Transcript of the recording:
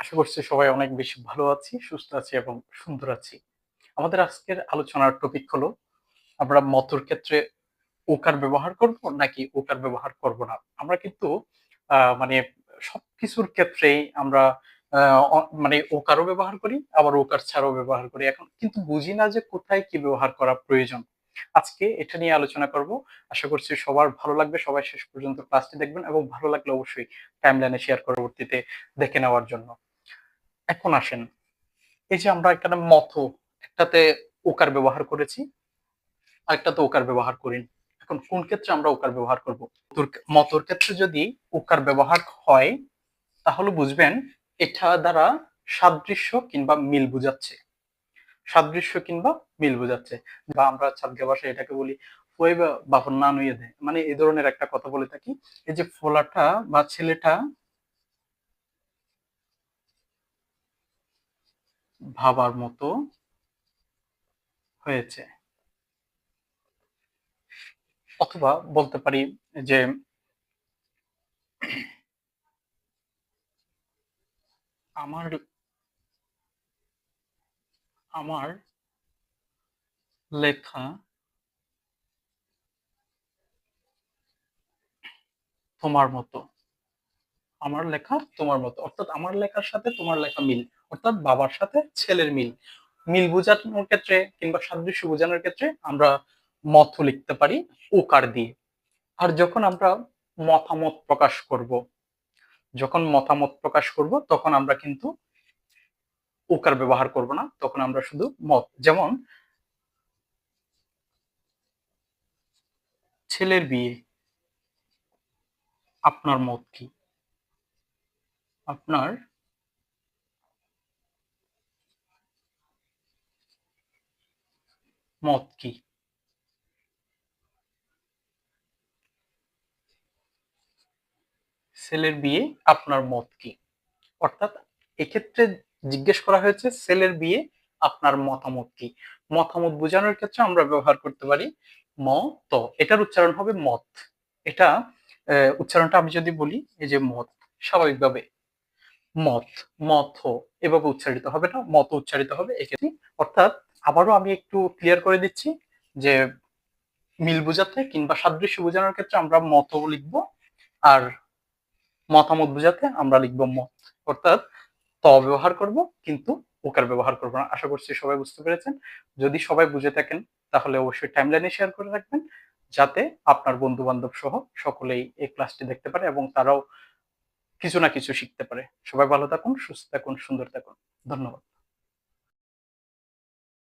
আশা করছি সবাই অনেক বেশি ভালো আছি, সুস্থ আছি এবং সুন্দর আছি। আমাদের আজকের আলোচনার টপিক হলো, আমরা মতর ক্ষেত্রে ওকার ব্যবহার করব নাকি ওকার ব্যবহার করব না? আমরা কিন্তু মানে সবকিছুর ক্ষেত্রেই আমরা মানে ওকারও ব্যবহার করি, আবার ওকার ছাড়াও ব্যবহার করি। এখন কিন্তু বুঝি না যে কোথায় কি ব্যবহার করা প্রয়োজন। আজকে এটা নিয়ে আলোচনা করব। আশা করছি সবার ভালো লাগবে। সবাই শেষ পর্যন্ত ক্লাসটি দেখবেন এবং ভালো লাগলে অবশ্যই টাইমলাইনে শেয়ার পরবর্তীতে দেখে নেওয়ার জন্য। এখন আসেন। এই যে আমরা একটা মথ, একটাতে ওকার ব্যবহার করেছি আর একটাতে ওকার ব্যবহার করিনি এখন কোন ক্ষেত্রে আমরা ওকার ব্যবহার করব? মতর ক্ষেত্রে যদি ওকার ব্যবহার হয়, তাহলে বুঝবেন এটা দ্বারা সাদৃশ্য কিংবা মিল বুঝাচ্ছে। সাদৃশ্য কিংবা মিল বুঝাচ্ছে। বা আমরা ছাদকে ভাষায় এটাকে বলি ফই বাপন না নুয়ে দেয় মানে এই ধরনের একটা কথা বলে থাকি। এই যে ফোলাটা বা ছেলেটা ভাবার মতো হয়েছে। অথবা বলতে পারি যে আমার আমার লেখা তোমার মতো। আমার লেখা তোমার মতো। অর্থাৎ আমার লেখার সাথে তোমার লেখা মিল। অর্থাৎ বাবার সাথে ছেলের মিল। মিল বোঝানোর ক্ষেত্রে কিংবা সাদৃশ্য বোঝানোর ক্ষেত্রে আমরা মত লিখতে পারি ওকার দিয়ে। আর যখন আমরা মতামত প্রকাশ করব, যখন মতামত প্রকাশ করব, তখন আমরা কিন্তু ওকার ব্যবহার করব না, তখন আমরা শুধু মত। যেমন, ছেলের বিয়ে, আপনার মত কি? আপনার মত কি ছেলের বিয়ে আপনার মত কি অর্থাৎ এক্ষেত্রে জিজ্ঞেস করা হয়েছে ছেলের বিয়ে আপনার মতামত কি? মতামত বোঝানোর ক্ষেত্রে আমরা ব্যবহার করতে পারি মত এটার উচ্চারণ হবে মত। এটা উচ্চারণটা আমি যদি বলি, এই যে মত, স্বাভাবিকভাবে মত মথ এভাবে উচ্চারিত হবে না, মত উচ্চারিত হবে এক্ষেত্রে। অর্থাৎ আবারও আমি একটু ক্লিয়ার করে দিচ্ছি যে মিল বোঝাতে কিংবা সাদৃশ্য বোঝানোর ক্ষেত্রে আমরা মত লিখব আর মতামত বোঝাতে আমরা লিখব মত। অর্থাৎ ত ব্যবহার করব কিন্তু ওকার ব্যবহার করব না। আশা করছি সবাই বুঝতে পেরেছেন। যদি সবাই বুঝে থাকেন, তাহলে অবশ্যই টাইমলাইনে শেয়ার করে রাখবেন যাতে আপনার বন্ধু বান্ধব সহ সকলেই এই ক্লাসটি দেখতে পারে এবং তারাও কিছু না কিছু শিখতে পারে। সবাই ভালো থাকুন, সুস্থ থাকুন, সুন্দর থাকুন। ধন্যবাদ।